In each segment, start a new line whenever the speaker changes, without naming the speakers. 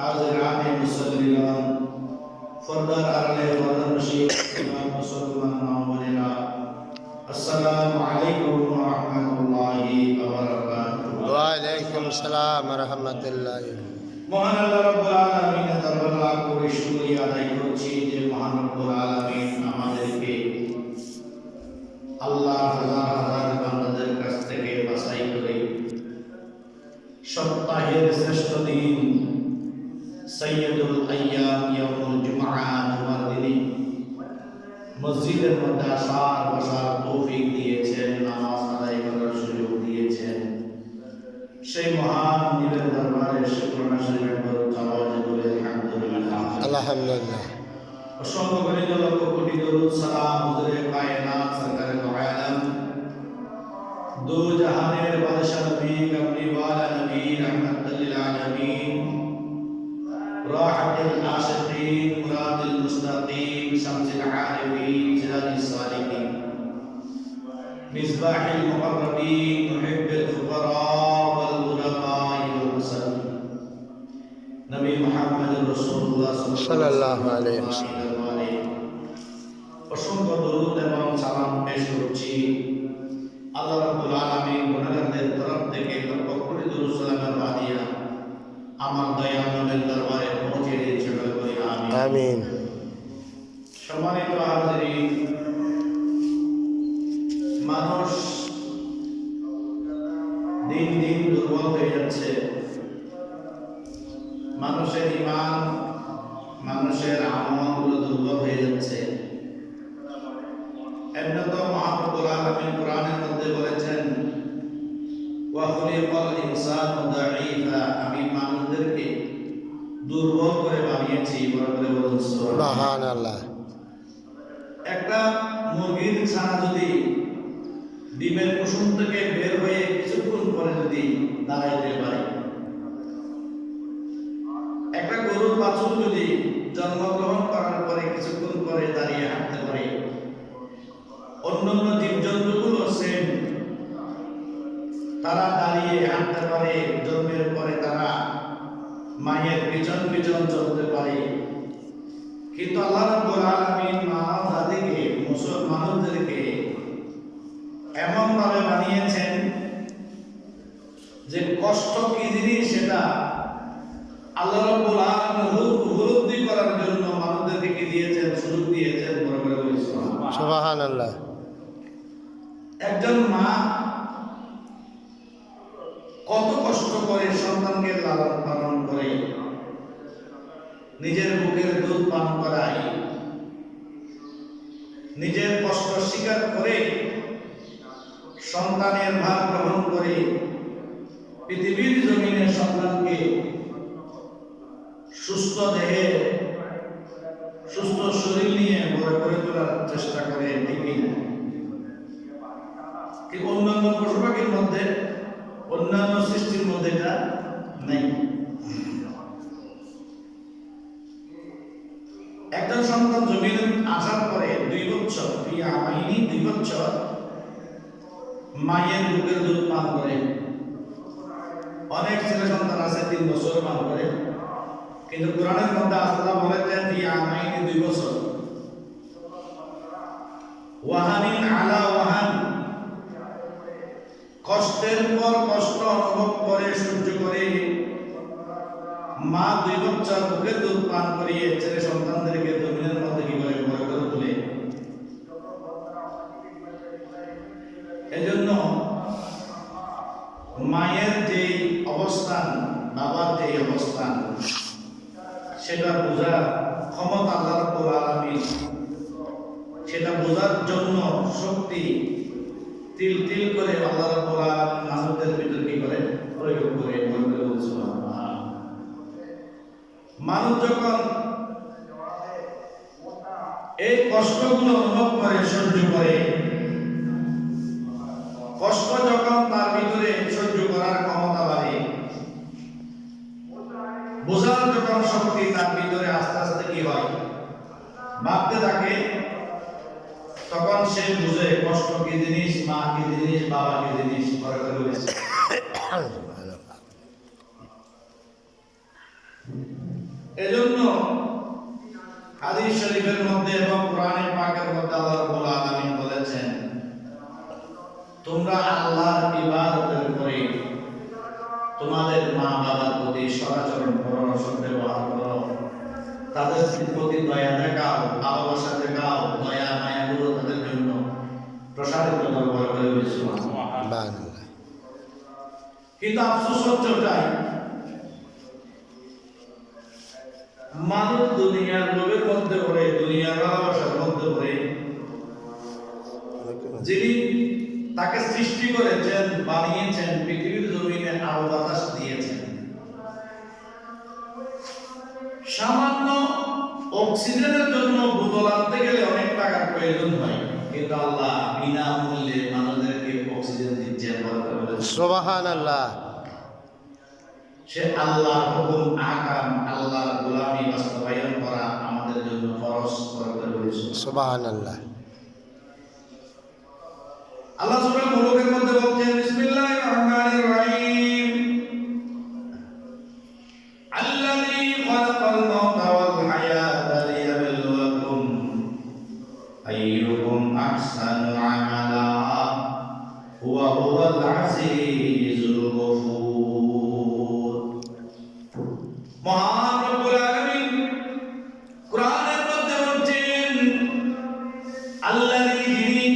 হাজিরানে মুসল্লিগণ ফরদার আড়ালে পর্দানশীল ইমাম মুসলমান মামুনেরা আসসালামু আলাইকুম ওয়া রাহমাতুল্লাহি ওয়া বারাকাতুহু
ওয়ালাইকুম সালাম রহমতুল্লাহ
মহান আল্লাহ রাব্বুল আলামিনের দরবারে লাখ কোটি শুকরিয়া আদায় করছি যে মহান রব্বুল আলামিন মসজিদের মধ্যে আসার বসার তৌফিক দিয়েছেন নামাজ আদায় করার সুযোগ দিয়েছেন। সেই মহান নিবের দরবারে শুকরানা শরীফের আওয়াজ করে আলহামদুলিল্লাহ।
আলহামদুলিল্লাহ।
অসংখ্য গণিত লক্ষ কোটি দরুদ সালাম হুজুরে কায়নাত সরকারে আলম দো জাহানের বাদশাহ নবী কমলি ওয়ালা নবী রহমাতুল আলামিন। রাহতুল আশিকিন মুরাদুল মুস্তাকিম শামসুল আরিফিন مصباح المقربين محب الفقراء والغرباء والمسلمين নবী মুহাম্মদ রাসূলুল্লাহ
সাল্লাল্লাহু আলাইহি ওয়াসাল্লাম।
অসংখ্য দরুদ এবং সালাম পেশ করছি আল্লাহ রাব্বুল আলামিন গুনাহগারদের তরফ থেকে লক্ষ কোটি দরুদ সালামের হাদিয়া আমার দয়াল নবীর দরবারে পৌঁছে দিয়েছে বলে বলি আমিন
আমিন
সম্মানিত হাজিরিন মানুষের ইমান মানুষের আমলগুলো দুর্বল হয়ে যাচ্ছে। এমনত মহাপ্রভুল আলমিন কোরআনের মধ্যে বলেছেন আমি মানুষদেরকে দুর্বল করে বানিয়েছি বড় করে বলুন একটা মুরগির ছানা যদি ডিমের কুসুম থেকে বের হয়ে কিছুক্ষণ পরে যদি দাঁড়াইতে পারে গরুর বাছুর যদি জন্মগ্রহণ করার পরে কিছুক্ষণ পরে দাঁড়িয়ে হাঁটতে পারে, অন্যান্য জীবজন্তুগুলো সেম তারা দাঁড়িয়ে হাঁটতে পারে, জন্মের পরে তারা মায়ের পিছন পিছন চলতে পারে। কিন্তু আল্লাহ রাব্বুল আলামিন মানব জাতিকে মুসলমান মানুষদেরকে এমন ভাবে বানিয়েছেন যে কষ্ট কি জিনিস সেটা আল্লাহ রাব্বুল আলামিন একজন মা কত কষ্ট করে সন্তানকে লালন পালন করে, নিজের বুকের দুধ পান করায়, নিজের কষ্ট স্বীকার করে সন্তানের ভার গ্রহণ করে, পৃথিবীর জমিনে সন্তানকে সুস্থ দেহে সুস্থ শরীর নিয়ে বড় করে তোলার চেষ্টা করে ঠিকই না কিন্তু অন্যান্য পশু পাখির মধ্যে অন্যান্য সৃষ্টির মধ্যে নেই। একজন সন্তান জমিনে আসার পরে দুই বছর দুই আমাইনি দুই বছর মায়ের বুকের দুধ পান করে। অনেক ছেলে সন্তান আছে, তিন বছর পান করে। কিন্তু কোরআনের মধ্যে আল্লাহ বলেছেন দুই আমাইনি দুই বছর। ওয়াহানিন আলা ওয়াহান কষ্টের পর কষ্ট অনুভব করে সহ্য করে। মা দুই বছর বুকের দুধ পান করিয়ে ছেলে সন্তানদেরকে জমিনের মধ্যে কি করে বড় করে তোলে? এজন্য মায়ের যে অবস্থান, বাবার যে অবস্থান, সেটা বোঝার ক্ষমতা আল্লাহ আলামিন। সেটা বোঝার জন্য শক্তি তিল তিল করে আল্লাহ রাব্বুল আলামিন মানুষদের ভিতর কি করে? প্রয়োগ করে বলে বলে সুবহানাল্লাহ মানুষ যখন এই কষ্টগুলো অনুভব করে, সহ্য করে, কষ্ট যখন তার ভিতরে সহ্য করার ক্ষমতা বাড়ে, বোঝার যখন শক্তি তার ভিতরে আস্তে আস্তে কি হয়? ভাবতে থাকে, তখন সে বুঝে কষ্ট কি জিনিস, মা কি জিনিস, বাবা কি জিনিস করে করে এজন্য হাদিস শরীফের মধ্যে এবং কোরআনে পাকের মধ্যে আল্লাহ রাব্বুল আলামিন বলেছেন তোমরা আল্লাহর ইবাদতের পরে তোমাদের মা বাবার প্রতি সদাচরণ করো সদ্ব্যবহার করো। তাদের প্রতি দয়া দেখাও ভালোবাসা দেখাও দয়া মায়া গুলো তাদের জন্য প্রসারিত করবার করে কিন্তু আফসোস হচ্ছে মানুষ দুনিয়ার লোভের মধ্যে পড়ে, দুনিয়ার ভালোবাসার মধ্যে পড়ে। যিনি তাকে সৃষ্টি করেছেন, বানিয়েছেন, পৃথিবীর জমিনে আলো বাতাস দিয়েছেন। সামান্য অক্সিজেনের জন্য বোতল আনতে গেলে অনেক টাকার প্রয়োজন হয়, কিন্তু আল্লাহ বিনা মূল্যে মানুষদেরকে অক্সিজেন দিচ্ছেন
সুবহানাল্লাহ।
সে আল্লাহর হুকুম আকাম আল্লাহর গোলামি বাস্তবায়ন করা আমাদের জন্য ফরজ করতে রয়েছে
সুবহানাল্লাহ।
আল্লাহ সূরা মুলুকের মধ্যে বলছেন বিসমিল্লাহির মহান রব্বুল আলামিন মধ্যে বলছেন আল্লাযী যিনি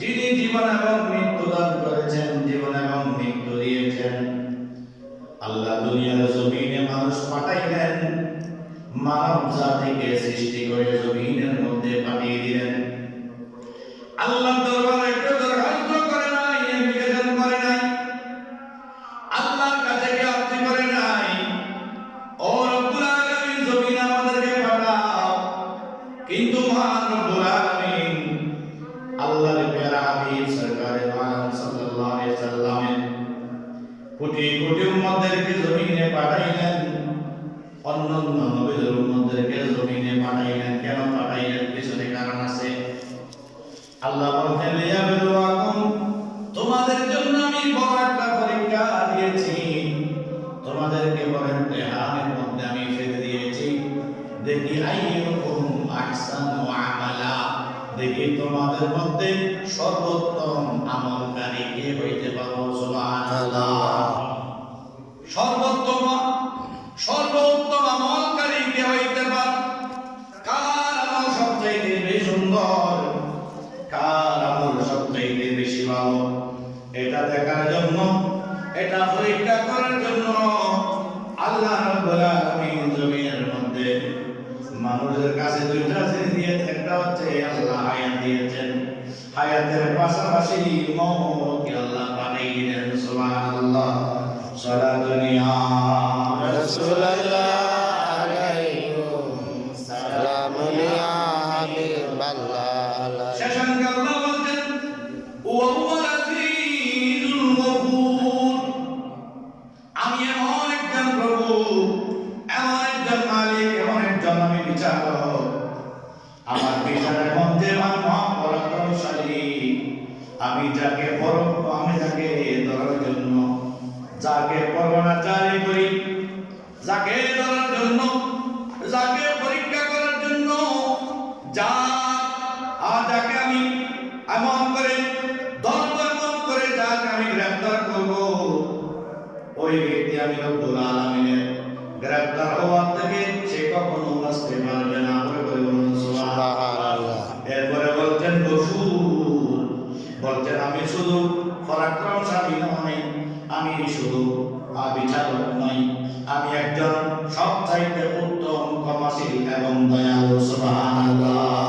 যিনি জীবন এবং মৃত্যু করেছেন, জীবন এবং মৃত্যু দিয়েছেন, আল্লাহ দুনিয়ার জমিনে মানুষ পাঠাইলেন মানব জাতিকে সৃষ্টি করে জমিনের মধ্যে পাঠিয়ে দিলেন আল্লাহ দরবারে আল্লাহ বলতেন লিয়াবলুয়াকুম তোমাদের জন্য আমি বড় একটা পরীক্ষা দিয়েছি। তোমাদেরকে বড় ইমতিহানের মধ্যে আমি ফেলে দিয়েছি। দেখি আইয়ুকুম আহসানু আমালা। দেখি তোমাদের মধ্যে সর্বোত্তম আমলকারী কে হইতে পারো? সুবহানাল্লাহ। সর্বোত্তম সর্বোত্তম আমলকারী কে হইতে সবচাইতে বেশি ভালো। এটা দেখার জন্য, এটা পরীক্ষা করার জন্য আল্লাহ রাব্বুল আলামিন জমিনের মধ্যে মানুষের কাছে দুইটা জিনিস দিয়ে একটা হচ্ছে আল্লাহ হায়াত দিয়েছেন। হায়াতের পাশাপাশি মৌতকে আল্লাহ পাঠিয়ে দিলেন, সুবহানাল্লাহ। সালাতুনিয়া
রাসূলুল্লাহ। আলাইকুম
এমন এমন একজন আমি আমার বিচারের আমি যাকে পর আমি যাকে ধরার জন্য, যাকে পরোয়ানা জারি করি শুধু পরাক্রমশালী নই, আমি শুধু বিচারক নই। আমি একজন সবচাইতে উত্তম, ক্ষমাশীল এবং দয়ালু, সুবহানাল্লাহ।